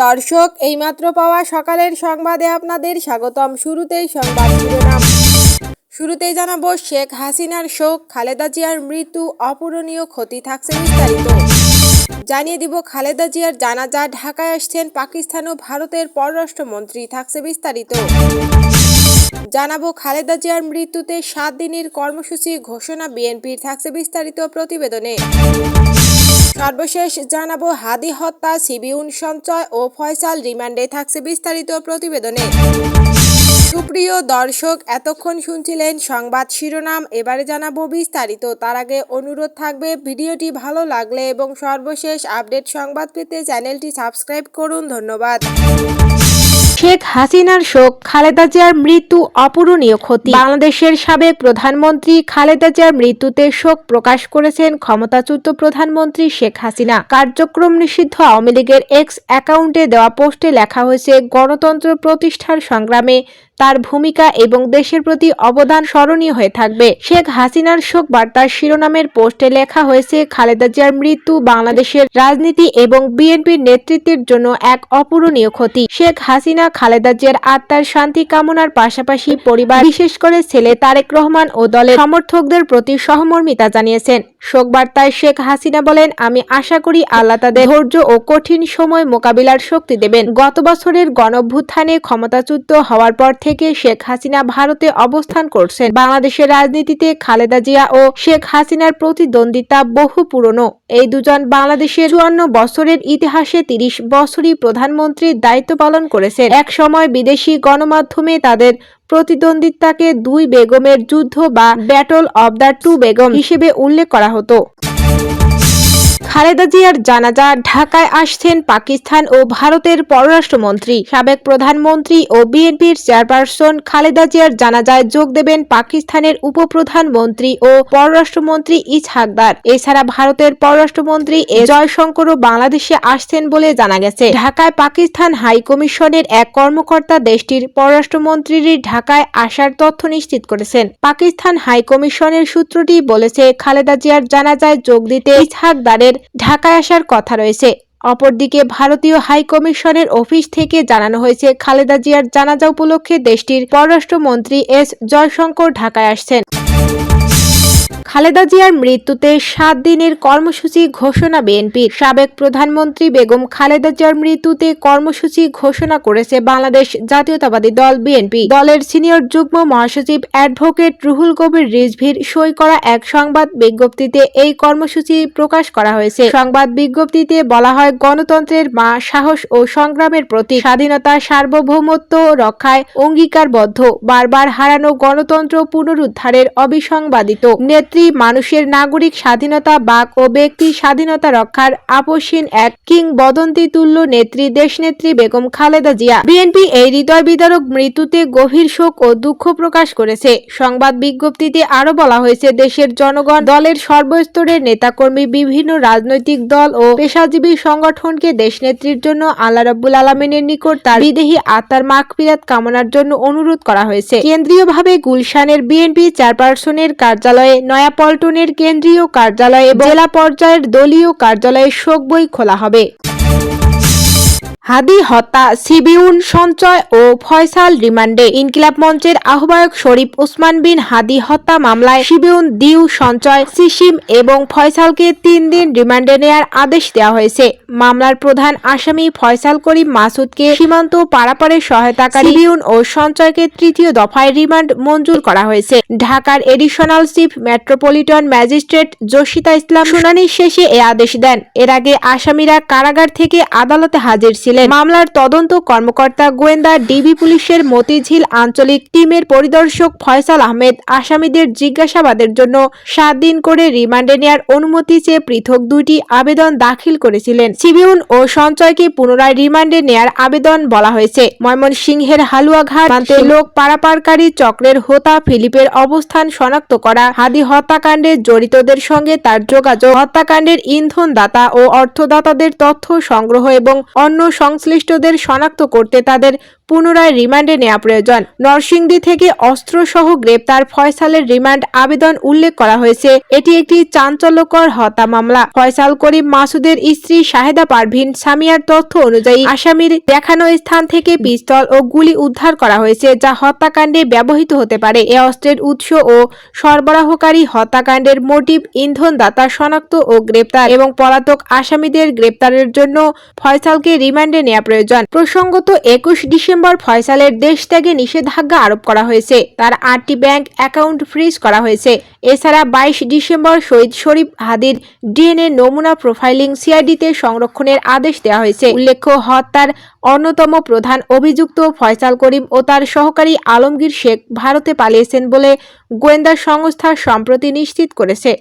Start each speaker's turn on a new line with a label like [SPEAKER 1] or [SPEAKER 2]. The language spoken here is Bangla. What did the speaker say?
[SPEAKER 1] দর্শক, এইমাত্র পাওয়া সকালের সংবাদে আপনাদের স্বাগতম। শুরুতেই সংবাদ শিরোনাম। শুরুতেই জানাব শেখ হাসিনার শোক, খালেদা জিয়ার মৃত্যু, অপূরণীয় ক্ষতি থাকছে বিস্তারিত। জানিয়ে দিব, খালেদা জিয়ার জানাজা, ঢাকায় আসছেন পাকিস্তান ও ভারতের পররাষ্ট্রমন্ত্রী, থাকছে বিস্তারিত। জানাব, খালেদা জিয়ার মৃত্যুতে সাত দিনের কর্মসূচি ঘোষণা বিএনপির, থাকছে বিস্তারিত প্রতিবেদনে। সর্বশেষ জানাব, হাদি হত্যা, সিবিউন সঞ্চয় ও ফয়সাল রিমান্ডে থাকছে বিস্তারিত প্রতিবেদনে। সুপ্রিয় দর্শক, এতক্ষণ শুনছিলেন সংবাদ শিরোনাম, এবারে জানাব বিস্তারিত। তার আগে অনুরোধ থাকবে, ভিডিওটি ভালো লাগলে এবং সর্বশেষ আপডেট সংবাদ পেতে চ্যানেলটি সাবস্ক্রাইব করুন। ধন্যবাদ।
[SPEAKER 2] শেখ হাসিনার শোক, খালেদা জিয়ার মৃত্যু অপূরণীয় ক্ষতি। বাংলাদেশের সাবেক প্রধানমন্ত্রী খালেদা জিয়ার মৃত্যুতে শোক প্রকাশ করেছেন ক্ষমতাচ্যুত প্রধানমন্ত্রী শেখ হাসিনা। কার্যক্রম নিষিদ্ধ আওয়ামী লীগের এক্স অ্যাকাউন্টে দেওয়া পোস্টে লেখা হয়েছে, গণতন্ত্র প্রতিষ্ঠার সংগ্রামে তার ভূমিকা এবং দেশের প্রতি অবদান স্মরণীয় হয়ে থাকবে। শেখ হাসিনার শোক বার্তার শিরোনামের পোস্টে লেখা হয়েছে, খালেদা জিয়ার মৃত্যু বাংলাদেশের রাজনীতি এবং বিএনপির নেতৃত্বের জন্য এক অপূরণীয় ক্ষতি। শেখ হাসিনা খালেদা জিয়ার আত্মার শান্তি কামনার পাশাপাশি পরিবার, বিশেষ করে ছেলে তারেক রহমান ও দলের সমর্থকদের প্রতি সহমর্মিতা জানিয়েছেন। শোক বার্তায় শেখ হাসিনা বলেন, আমি আশা করি আল্লাহ তাদের ধৈর্য ও কঠিন সময় মোকাবিলার শক্তি দেবেন। গত বছরের গণভ্যুত্থানে ক্ষমতাচ্যুত হওয়ার পর থেকে শেখ হাসিনা ভারতে অবস্থান করছেন। বাংলাদেশের রাজনীতিতে খালেদা জিয়া ও শেখ হাসিনার প্রতিদ্বন্দ্বিতা বহু পুরনো। এই দুজন বাংলাদেশের চুয়ান্ন বছরের ইতিহাসে তিরিশ বছরই প্রধানমন্ত্রীর দায়িত্ব পালন করেছেন। এক সময় বিদেশি গণমাধ্যমে তাদের প্রতিদ্বন্দ্বিতাকে দুই বেগমের যুদ্ধ বা battle of the two Begum হিসেবে উল্লেখ করা হতো। খালেদা জিয়ার জানাজা ঢাকায় আসছেন পাকিস্তান ও ভারতের পররাষ্ট্রমন্ত্রী, সাবেক প্রধানমন্ত্রী ও বিএনপির চেয়ারপারসন খালেদা জিয়ার জানাজায় যোগ দেবেন পাকিস্তানের উপপ্রধানমন্ত্রী ও পররাষ্ট্রমন্ত্রী ইসহাকদার এছাড়া ভারতের পররাষ্ট্রমন্ত্রী এ জয়শঙ্করও বাংলাদেশে আসছেন বলে জানা গেছে। ঢাকায় পাকিস্তান হাই কমিশনের এক কর্মকর্তা দেশটির পররাষ্ট্রমন্ত্রীর ঢাকায় আসার তথ্য নিশ্চিত করেছেন। পাকিস্তান হাই কমিশনের সূত্রটি বলেছে, খালেদা জিয়ার জানাজায় যোগ দিতে ইসহাকদারের ঢাকায় আসার কথা রয়েছে। অপরদিকে ভারতীয় হাই কমিশনের অফিস থেকে জানানো হয়েছে, খালেদা জিয়ার জানাজা উপলক্ষে দেশটির পররাষ্ট্রমন্ত্রী এস জয়শঙ্কর ঢাকায় আসছেন। খালেদা জিয়ার মৃত্যুতে সাত দিনের কর্মসূচি ঘোষণা বিএনপির। সাবেক প্রধানমন্ত্রী বেগম খালেদা জিয়ার মৃত্যুতে কর্মসূচি ঘোষণা করেছে বাংলাদেশ জাতীয়তাবাদী দল বিএনপি। দলের সিনিয়র যুগ্ম মহাসচিব অ্যাডভোকেট রুহুল কবির রিজভির সই করা এক সংবাদ বিজ্ঞপ্তিতে এই কর্মসূচি প্রকাশ করা হয়েছে। সংবাদ বিজ্ঞপ্তিতে বলা হয়, গণতন্ত্রের মা সাহস ও সংগ্রামের প্রতি স্বাধীনতা, সার্বভৌমত্ব রক্ষায় অঙ্গীকারবদ্ধ। বারবার হারানো গণতন্ত্র পুনরুদ্ধারের অবিসংবাদিত। নেত্রী মানুষের নাগরিক স্বাধীনতা বাক ও ব্যক্তি স্বাধীনতা রক্ষার আপসীন এক কিংবদন্তি তুল্য নেত্রী দেশনেত্রী বেগম খালেদা জিয়া। বিএনপি এই হৃদয় বিদারক মৃত্যুতে গভীর শোক ও দুঃখ প্রকাশ করেছে। সংবাদ বিজ্ঞপ্তিতে আরও বলা হয়েছে, দেশের জনগণ দলের সর্বস্তরের নেতাকর্মী, বিভিন্ন রাজনৈতিক দল ও পেশাজীবী সংগঠনকে দেশনেত্রীর জন্য আল্লাহ রাব্বুল আলমিনের নিকট তার বিদেহী আত্মার মাগফিরাত কামনার জন্য অনুরোধ করা হয়েছে। কেন্দ্রীয়ভাবে গুলশানের বিএনপি চেয়ারপারসনের কার্যালয়ে নয়াপল্টনের কেন্দ্রীয় কার্যালয়ে এবং জেলা পর্যায়ের দলীয় কার্যালয়ে শোক বই খোলা হবে। হাদি, হত্যা, সিবিউন, সঞ্চয় ও ফয়সাল রিমান্ডে ইনকিলাব মঞ্চের আহ্বায়ক শরীফ উসমান বিন হাদি হত্যা মামলায় সিবিউন, দিউ, সঞ্চয়, সিসিম এবং ফয়সালকে তিন দিন রিমান্ডে নেয়ার আদেশ দেওয়া হয়েছে। মামলার প্রধান আসামি ফয়সাল করিম মাসুদকে সীমান্ত পারাপারে সহায়তাকারী সিবিউন ও সঞ্চয়কে তৃতীয় দফায় রিমান্ড মঞ্জুর করা হয়েছে। ঢাকার additional chief metropolitan magistrate Jasita Islam শুনানি শেষে এ আদেশ দেন। এর আগে আসামিরা কারাগার থেকে আদালতে হাজির ছিলেন মামলার তদন্ত কর্মকর্তা গোয়েন্দা ডিবি পুলিশের মতিঝিল আঞ্চলিক টিমের পরিদর্শক ফয়সাল আহমেদ আসামিদের জিজ্ঞাসাবাদের জন্য সাত দিন করে রিমান্ডে নেওয়ার অনুমতি চেয়ে পৃথক দুইটি আবেদন দাখিল করেছিলেন। সিবিউন ও সঞ্চয়কে পুনরায় রিমান্ডে নেয়ার আবেদন বলা হয়েছে। ময়মনসিংহের হালুয়াঘাট প্রান্তে লোক পারাপারকারী চক্রের হোতা ফিলিপের অবস্থান শনাক্ত করা, হাদি হত্যাকাণ্ডে জড়িতদের সঙ্গে তার যোগাযোগ, হত্যাকাণ্ডের ইন্ধন দাতা ও অর্থদাতাদের তথ্য সংগ্রহ এবং অন্য সংশ্লিষ্টদের শনাক্ত করতে তাদের পুনরায় রিমান্ডে নেওয়া প্রয়োজন। নরসিংদী থেকে অস্ত্রসহ গ্রেপ্তার ফয়সালের রিমান্ড আবেদন উল্লেখ করা হয়েছে। এটি একটি চাঞ্চল্যকর হত্যা মামলা। ফয়সাল করিম মাসুদের স্ত্রী শাহেদা পারভিন সামিয়ার তথ্য অনুযায়ী আসামির দেখানো স্থান থেকে পিস্তল ও গুলি উদ্ধার করা হয়েছে, যা হত্যাকাণ্ডে ব্যবহৃত হতে পারে। এ অস্ত্রের উৎস ও সরবরাহকারী হত্যাকাণ্ডের মোটিভ ইন্ধনদাতা শনাক্ত ও গ্রেপ্তার এবং পলাতক আসামিদের গ্রেপ্তারের জন্য ফয়সালকে রিমান্ডে নেওয়া প্রয়োজন। প্রসঙ্গত, একুশ ডিসেম্বর ফয়সালের দেশ ত্যাগে নিষেধাজ্ঞা আরোপ করা হয়েছে। তার আটটি ব্যাংক অ্যাকাউন্ট ফ্রিজ করা হয়েছে। এছাড়া বাইশ ডিসেম্বর শহীদ শরীফ হাদির ডিএনএ নমুনা প্রোফাইলিং সিআইডিতে সংরক্ষণের আদেশ দেওয়া হয়েছে। উল্লেখ্য, হত্যার অন্যতম প্রধান অভিযুক্ত ফয়সাল করিম ও তার সহকারী আলমগীর শেখ ভারতে পালিয়েছেন বলে গোয়েন্দা সংস্থা সম্প্রতি নিশ্চিত করেছে।